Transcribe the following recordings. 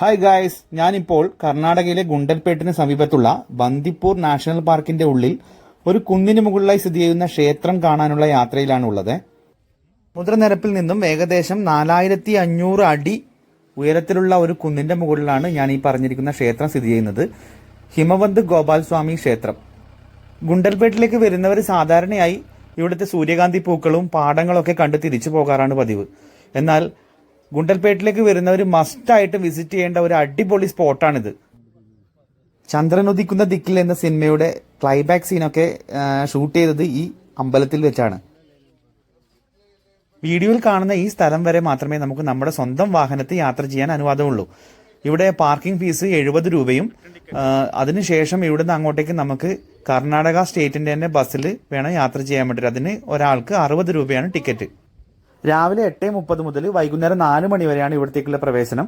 Hi guys ഞാനിപ്പോൾ കർണാടകയിലെ ഗുണ്ടൽപേട്ടിന് സമീപത്തുള്ള ബന്ദിപ്പൂർ നാഷണൽ പാർക്കിന്റെ ഉള്ളിൽ ഒരു കുന്നിന് മുകളിലായി സ്ഥിതി ചെയ്യുന്ന ക്ഷേത്രം കാണാനുള്ള യാത്രയിലാണ് ഉള്ളത്. മുദ്രനിരപ്പിൽ നിന്നും ഏകദേശം നാലായിരത്തി അഞ്ഞൂറ് അടി ഉയരത്തിലുള്ള ഒരു കുന്നിന്റെ മുകളിലാണ് ഞാൻ ഈ പറഞ്ഞിരിക്കുന്ന ക്ഷേത്രം സ്ഥിതി ചെയ്യുന്നത്. ഹിമവന്ത് ഗോപാൽ സ്വാമി ക്ഷേത്രം. ഗുണ്ടൽപേട്ടിലേക്ക് വരുന്നവർ സാധാരണയായി ഇവിടുത്തെ സൂര്യകാന്തി പൂക്കളും പാടങ്ങളൊക്കെ കണ്ട് തിരിച്ചു പോകാറാണ് പതിവ്. എന്നാൽ ഗുണ്ടൽപേട്ടിലേക്ക് വരുന്നവർ മസ്റ്റായിട്ട് വിസിറ്റ് ചെയ്യേണ്ട ഒരു അടിപൊളി സ്പോട്ടാണിത്. ചന്ദ്രൻ ഉദിക്കുന്ന ദിക്കിൽ എന്ന സിനിമയുടെ ക്ലൈമാക്സ് സീനൊക്കെ ഷൂട്ട് ചെയ്തത് ഈ അമ്പലത്തിൽ വെച്ചാണ്. വീഡിയോയിൽ കാണുന്ന ഈ സ്ഥലം വരെ മാത്രമേ നമുക്ക് നമ്മുടെ സ്വന്തം വാഹനത്തിൽ യാത്ര ചെയ്യാൻ അനുവാദമുള്ളൂ. ഇവിടെ പാർക്കിംഗ് ഫീസ് എഴുപത് രൂപയും അതിനുശേഷം ഇവിടെ നിന്ന് അങ്ങോട്ടേക്ക് നമുക്ക് കർണാടക സ്റ്റേറ്റിന്റെ തന്നെ ബസ്സിൽ വേണം യാത്ര ചെയ്യാൻ വേണ്ടിയിട്ട്. അതിന് ഒരാൾക്ക് അറുപത് രൂപയാണ് ടിക്കറ്റ്. രാവിലെ എട്ട് മുപ്പത് മുതൽ വൈകുന്നേരം നാല് മണി വരെയാണ് ഇവിടത്തേക്കുള്ള പ്രവേശനം.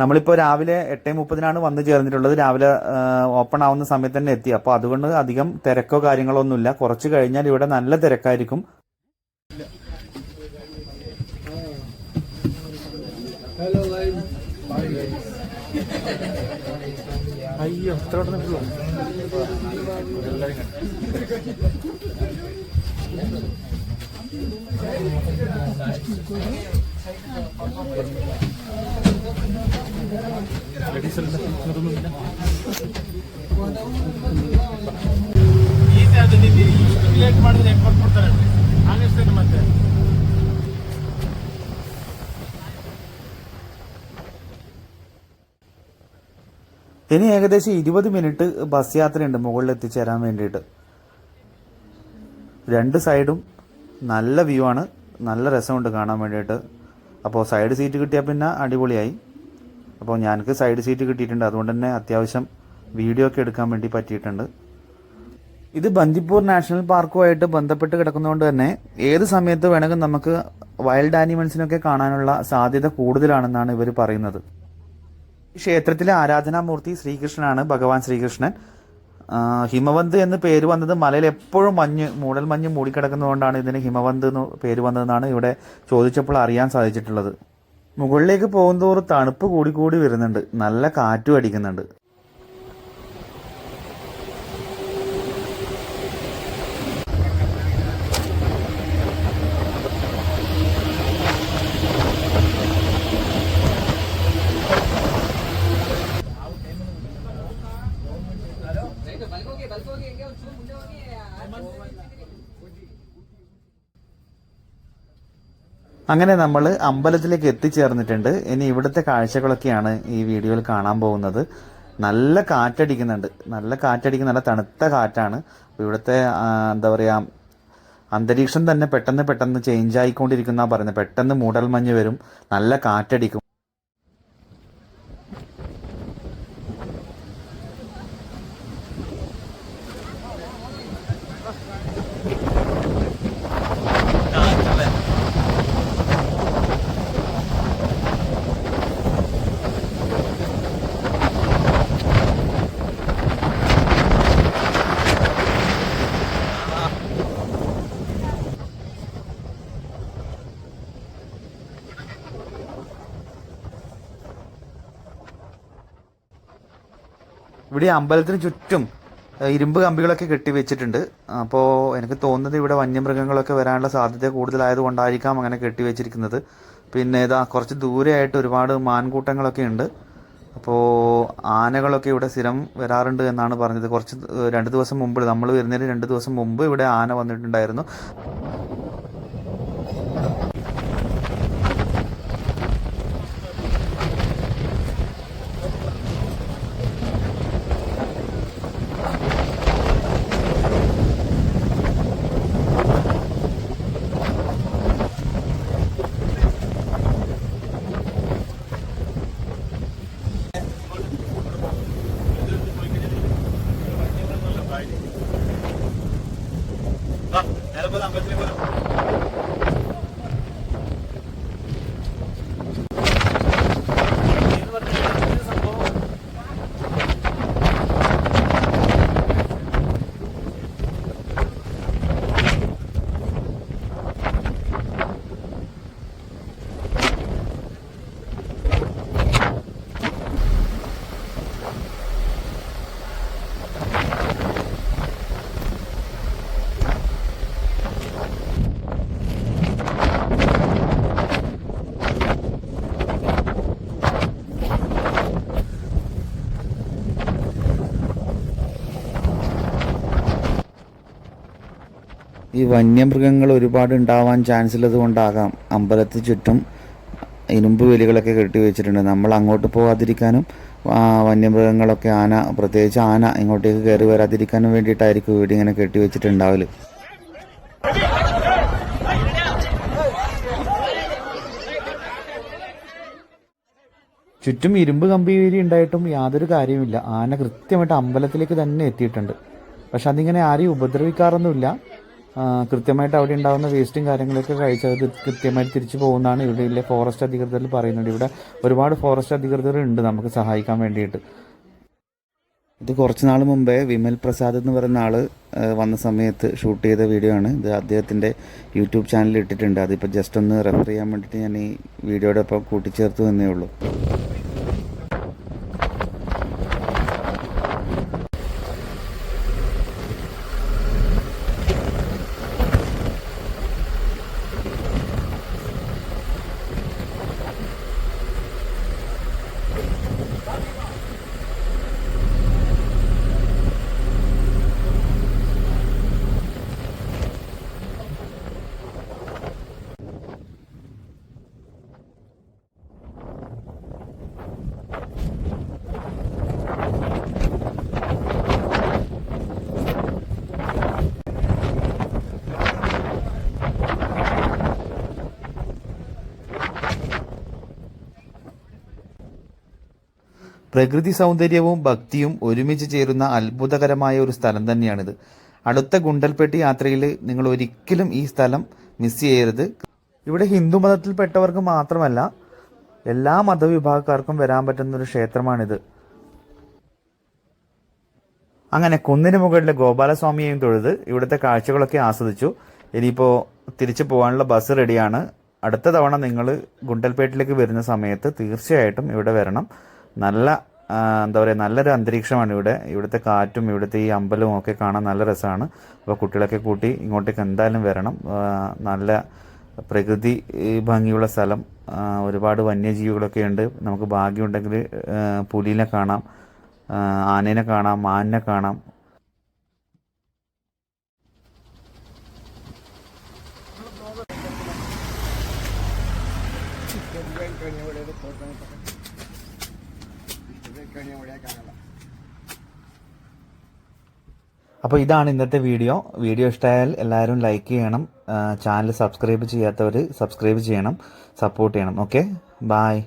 നമ്മളിപ്പോൾ രാവിലെ എട്ട് മുപ്പതിനാണ് വന്നു ചേർന്നിട്ടുള്ളത്. രാവിലെ ഓപ്പൺ ആവുന്ന സമയത്ത് തന്നെ എത്തി. അപ്പോൾ അതുകൊണ്ട് അധികം തിരക്കോ കാര്യങ്ങളോ ഒന്നുമില്ല. കുറച്ച് കഴിഞ്ഞാൽ ഇവിടെ നല്ല തിരക്കായിരിക്കും. അയ്യോ എത്ര ಈಸಿ ಅದು ನೀವು ಇಷ್ಟು ಲೇಟ್ ಮಾಡಿದ್ರೆ ಹೆಂಗೆ ಕೊಟ್ಬಿಡ್ತಾರೆ ಆಗಷ್ಟೇ ಮತ್ತೆ ഇനി ഏകദേശം ഇരുപത് മിനിറ്റ് ബസ് യാത്രയുണ്ട് മുകളിൽ എത്തിച്ചേരാൻ വേണ്ടിയിട്ട് രണ്ട് സൈഡും നല്ല വ്യൂ ആണ്. നല്ല രസമുണ്ട് കാണാൻ വേണ്ടിയിട്ട്. അപ്പോൾ സൈഡ് സീറ്റ് കിട്ടിയാൽ പിന്നെ അടിപൊളിയായി. അപ്പോൾ ഞാനക്ക് സൈഡ് സീറ്റ് കിട്ടിയിട്ടുണ്ട്. അതുകൊണ്ട് തന്നെ അത്യാവശ്യം വീഡിയോ ഒക്കെ എടുക്കാൻ വേണ്ടി പറ്റിയിട്ടുണ്ട്. ഇത് ബന്ദിപ്പൂർ നാഷണൽ പാർക്കുമായിട്ട് ബന്ധപ്പെട്ട് കിടക്കുന്നതുകൊണ്ട് തന്നെ ഏത് സമയത്ത് വേണമെങ്കിലും നമുക്ക് വൈൽഡ് ആനിമൽസിനൊക്കെ കാണാനുള്ള സാധ്യത കൂടുതലാണെന്നാണ് ഇവർ പറയുന്നത്. ക്ഷേത്രത്തിലെ ആരാധനാമൂർത്തി ശ്രീകൃഷ്ണനാണ് ഭഗവാൻ ശ്രീകൃഷ്ണൻ. ഹിമവന്ത് എന്ന് പേര് വന്നത് മലയിൽ എപ്പോഴും മഞ്ഞ് മൂടൽ മഞ്ഞ് മൂടിക്കിടക്കുന്നതുകൊണ്ടാണ് ഇതിന് ഹിമവന്ത് എന്ന് പേര് വന്നതെന്നാണ് ഇവിടെ ചോദിച്ചപ്പോൾ അറിയാൻ സാധിച്ചിട്ടുള്ളത്. മുകളിലേക്ക് പോകുന്തോറും തണുപ്പ് കൂടി കൂടി വരുന്നുണ്ട്. നല്ല കാറ്റും അടിക്കുന്നുണ്ട്. അങ്ങനെ നമ്മൾ അമ്പലത്തിലേക്ക് എത്തിച്ചേർന്നിട്ടുണ്ട്. ഇനി ഇവിടുത്തെ കാഴ്ചകളൊക്കെയാണ് ഈ വീഡിയോയിൽ കാണാൻ പോകുന്നത്. നല്ല കാറ്റടിക്കുന്നുണ്ട്. നല്ല കാറ്റടിക്കുന്ന നല്ല തണുത്ത കാറ്റാണ്. ഇവിടുത്തെ എന്താ പറയുക അന്തരീക്ഷം തന്നെ പെട്ടെന്ന് പെട്ടെന്ന് ചേഞ്ച് ആയിക്കൊണ്ടിരിക്കുന്ന പറയുന്നത് പെട്ടെന്ന് മൂടൽ മഞ്ഞ് വരും. നല്ല കാറ്റടിക്കും. ഇവിടെ അമ്പലത്തിന് ചുറ്റും ഇരുമ്പ് കമ്പികളൊക്കെ കെട്ടി വെച്ചിട്ടുണ്ട്. അപ്പോൾ എനിക്ക് തോന്നുന്നത് ഇവിടെ വന്യമൃഗങ്ങളൊക്കെ വരാനുള്ള സാധ്യത കൂടുതലായത് കൊണ്ടായിരിക്കാം അങ്ങനെ കെട്ടി വെച്ചിരിക്കുന്നത്. പിന്നെ ഇതാ കുറച്ച് ദൂരെയായിട്ട് ഒരുപാട് മാൻകൂട്ടങ്ങളൊക്കെ ഉണ്ട്. അപ്പോൾ ആനകളൊക്കെ ഇവിടെ സ്ഥിരം വരാറുണ്ട് എന്നാണ് പറഞ്ഞത്. കുറച്ച് രണ്ട് ദിവസം മുമ്പ് നമ്മൾ വരുന്നതിന് രണ്ട് ദിവസം മുമ്പ് ഇവിടെ ആന വന്നിട്ടുണ്ടായിരുന്നു. Смотри, вот. ഈ വന്യമൃഗങ്ങൾ ഒരുപാട് ഉണ്ടാവാൻ ചാൻസ് ഉള്ളത് കൊണ്ടാകാം. അമ്പലത്തിന് ചുറ്റും ഇരുമ്പ് വേലികളൊക്കെ കെട്ടി വെച്ചിട്ടുണ്ട്. നമ്മൾ അങ്ങോട്ട് പോകാതിരിക്കാനും വന്യമൃഗങ്ങളൊക്കെ ആന പ്രത്യേകിച്ച് ആന ഇങ്ങോട്ടേക്ക് കയറി വരാതിരിക്കാനും വേണ്ടിയിട്ടായിരിക്കും വീട് ഇങ്ങനെ കെട്ടി വെച്ചിട്ടുണ്ടാവൽ. ചുറ്റും ഇരുമ്പ് കമ്പി വേലി ഉണ്ടായിട്ടും യാതൊരു കാര്യമില്ല ആന കൃത്യമായിട്ട് അമ്പലത്തിലേക്ക് തന്നെ എത്തിയിട്ടുണ്ട്. പക്ഷെ അതിങ്ങനെ ആരെയും ഉപദ്രവിക്കാറൊന്നുമില്ല. കൃത്യമായിട്ട് അവിടെ ഉണ്ടാകുന്ന വേസ്റ്റും കാര്യങ്ങളൊക്കെ കഴിച്ച് അത് കൃത്യമായിട്ട് തിരിച്ചു പോകുന്നതാണ് ഇവിടെയുള്ള ഫോറസ്റ്റ് അധികൃതർ പറയുന്നത്. ഇവിടെ ഒരുപാട് ഫോറസ്റ്റ് അധികൃതർ ഉണ്ട് നമുക്ക് സഹായിക്കാൻ വേണ്ടിയിട്ട്. ഇത് കുറച്ച് നാൾ മുമ്പേ വിമൽ പ്രസാദ് എന്ന് പറയുന്ന ആൾ വന്ന സമയത്ത് ഷൂട്ട് ചെയ്ത വീഡിയോ ആണ്. ഇത് അദ്ദേഹത്തിന്റെ യൂട്യൂബ് ചാനലിൽ ഇട്ടിട്ടുണ്ട്. അതിപ്പോൾ ജസ്റ്റ് ഒന്ന് റെഫർ ചെയ്യാൻ വേണ്ടിയിട്ട് ഞാൻ ഈ വീഡിയോയുടെ ഒപ്പം കൂട്ടിച്ചേർത്തു എന്നേ ഉള്ളൂ. പ്രകൃതി സൗന്ദര്യവും ഭക്തിയും ഒരുമിച്ച് ചേരുന്ന അത്ഭുതകരമായ ഒരു സ്ഥലം തന്നെയാണിത്. അടുത്ത ഗുണ്ടൽപ്പെട്ടി യാത്രയിൽ നിങ്ങൾ ഒരിക്കലും ഈ സ്ഥലം മിസ് ചെയ്യരുത്. ഇവിടെ ഹിന്ദു മതത്തിൽപ്പെട്ടവർക്ക് മാത്രമല്ല എല്ലാ മതവിഭാഗക്കാർക്കും വരാൻ പറ്റുന്ന ഒരു ക്ഷേത്രമാണിത്. അങ്ങനെ കുന്നിന് മുകളിലെ ഗോപാലസ്വാമിയെയും തൊഴുത് ഇവിടുത്തെ കാഴ്ചകളൊക്കെ ആസ്വദിച്ചു. ഇനിയിപ്പോൾ തിരിച്ചു പോകാനുള്ള ബസ് റെഡിയാണ് അടുത്ത തവണ നിങ്ങൾ ഗുണ്ടൽപേട്ടിലേക്ക് വരുന്ന സമയത്ത് തീർച്ചയായിട്ടും ഇവിടെ വരണം. നല്ല എന്താ പറയുക നല്ലൊരു അന്തരീക്ഷമാണ് ഇവിടെ. ഇവിടുത്തെ കാറ്റും ഇവിടുത്തെ ഈ അമ്പലവും ഒക്കെ കാണാൻ നല്ല രസമാണ്. അപ്പോൾ കുട്ടികളൊക്കെ കൂട്ടി ഇങ്ങോട്ടേക്ക് എന്തായാലും വരണം. നല്ല പ്രകൃതി ഭംഗിയുള്ള സ്ഥലം. ഒരുപാട് വന്യജീവികളൊക്കെ ഉണ്ട്. നമുക്ക് ഭാഗ്യമുണ്ടെങ്കിൽ പുലിനെ കാണാം. ആനേനെ കാണാം മാനിനെ കാണാം. അപ്പോൾ ഇതാണ് ഇന്നത്തെ വീഡിയോ. വീഡിയോ ഇഷ്ടമായാൽ എല്ലാവരും ലൈക്ക് ചെയ്യണം. ചാനൽ സബ്സ്ക്രൈബ് ചെയ്യാത്തവർ സബ്സ്ക്രൈബ് ചെയ്യണം. സപ്പോർട്ട് ചെയ്യണം. Okay bye